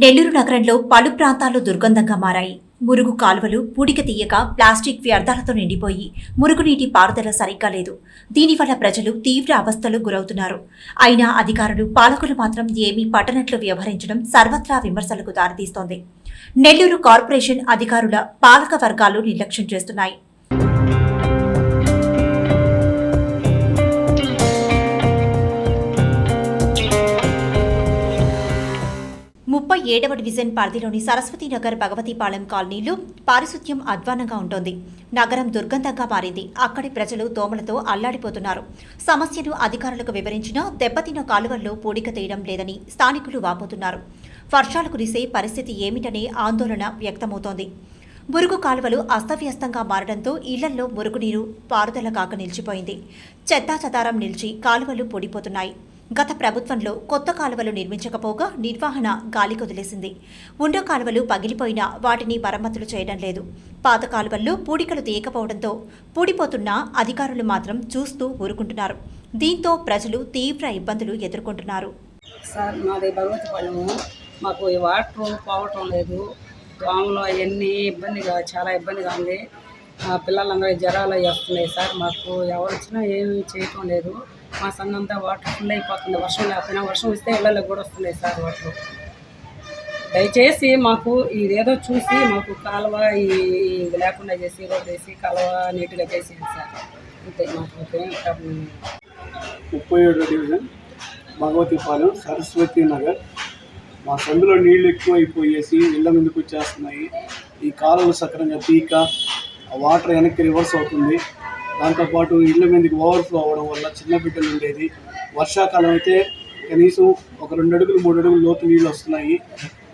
నెల్లూరు నగరంలో పలు ప్రాంతాలు దుర్గంధంగా మారాయి. మురుగు కాలువలు పూడిక తీయక ప్లాస్టిక్ వ్యర్థాలతో నిండిపోయి మురుగునీటి పారుదల సరిగ్గా లేదు. దీనివల్ల ప్రజలు తీవ్ర అవస్థలు గురవుతున్నారు. అయినా అధికారులు పాలకులు మాత్రం ఏమీ పట్టనట్లు వ్యవహరించడం సర్వత్రా విమర్శలకు దారితీస్తోంది. నెల్లూరు కార్పొరేషన్ అధికారుల పాలక వర్గాలు నిర్లక్ష్యం చేస్తున్నాయి. ముప్పై ఏడవ డివిజన్ పరిధిలోని సరస్వతీనగర్ భగవతిపాలెం కాలనీలో పారిశుద్ధ్యం అధ్వానంగా ఉంటోంది. నగరం దుర్గంధంగా మారింది. అక్కడి ప్రజలు దోమలతో అల్లాడిపోతున్నారు. సమస్యను అధికారులకు వివరించినా దెబ్బతిన్న కాలువల్లో పూడిక తీయడం లేదని స్థానికులు వాపోతున్నారు. వర్షాలు కురిసే పరిస్థితి ఏమిటనే ఆందోళన వ్యక్తమవుతోంది. మురుగు కాలువలు అస్తవ్యస్తంగా మారడంతో ఇళ్ళల్లో మురుగునీరు పారుదల కాక నిలిచిపోయింది. చెత్తాచెదారం నిలిచి కాలువలు పొడిపోతున్నాయి. గత ప్రభుత్వంలో కొత్త కాలువలు నిర్మించకపోగా నిర్వహణ గాలికొదిలేసింది ఉండ కాలువలు పగిలిపోయినా వాటిని మరమ్మతులు చేయడం లేదు. పాత కాలువల్లో పూడికలు తీయకపోవడంతో పూడిపోతున్న అధికారులు మాత్రం చూస్తూ ఊరుకుంటున్నారు. దీంతో ప్రజలు తీవ్ర ఇబ్బందులు ఎదుర్కొంటున్నారు. సార్ మాది భగవతిపాలెము మాకు వాటర్ పోవటం లేదు. దోమలు అవన్నీ ఇబ్బందిగా చాలా ఇబ్బందిగా ఉంది. పిల్లలందరూ జ్వరాలు అవి వస్తున్నాయి సార్. మాకు ఎవరు వచ్చినా ఏమీ చేయటం లేదు. మా సన్నంతా వాటర్ ఫుల్ అయిపోతుంది. వర్షం లేకపోయినా వర్షం వస్తే ఇళ్ళలో కూడా వస్తున్నాయి సార్ వాటర్. దయచేసి మాకు ఇదేదో చూసి మాకు కాలువ ఈ ఇది లేకుండా చేసి రోడ్ వేసి కాలువ నీట్గా చేసేయండి సార్. అంతే మాకు ప్రాబ్లం ముప్పై ఏడో డివిజన్ భగవతిపాలెం సరస్వతి నగర్. మా సందులో నీళ్ళు ఎక్కువ అయిపోయేసి ఇళ్ళ ముందుకు వచ్చేస్తున్నాయి. ఈ కాలువలు సక్రంగా పీక వాటర్ వెనక్కి రివర్స్ అవుతుంది. దాంతోపాటు ఇళ్ళ మీదకి ఓవర్ఫ్లో అవ్వడం వల్ల చిన్న బిడ్డలు ఉండేది. వర్షాకాలం అయితే కనీసం ఒక రెండు అడుగులు మూడు అడుగులు లోతు నీళ్ళు వస్తున్నాయి.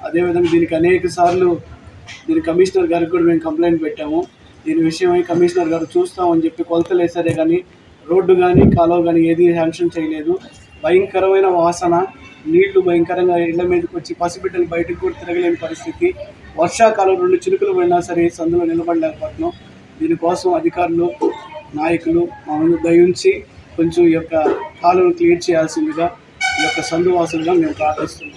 అదేవిధంగా దీనికి అనేక సార్లు దీని కమిషనర్ గారికి కూడా మేము కంప్లైంట్ పెట్టాము. దీని విషయమై కమిషనర్ గారు చూస్తామని చెప్పి కొలతలు వేసారే కానీ రోడ్డు కానీ కాలువ కానీ ఏది శాంక్షన్ చేయలేదు. భయంకరమైన వాసన. నీళ్ళు భయంకరంగా ఇళ్ళ మీదకి వచ్చి పసిబిడ్డలు బయటకు కూడా తిరగలేని పరిస్థితి. వర్షాకాలం రెండు చినుకులు పడినా సరే సందులో నిలబడలేకపోతున్నాం. దీనికోసం అధికారులు నాయకులు మా ముందు దయించి కొంచెం ఈ యొక్క కాలువను క్లియర్ చేయాల్సిందిగా ఈ యొక్క సందువాసులుగా మేము ప్రార్థిస్తున్నాం.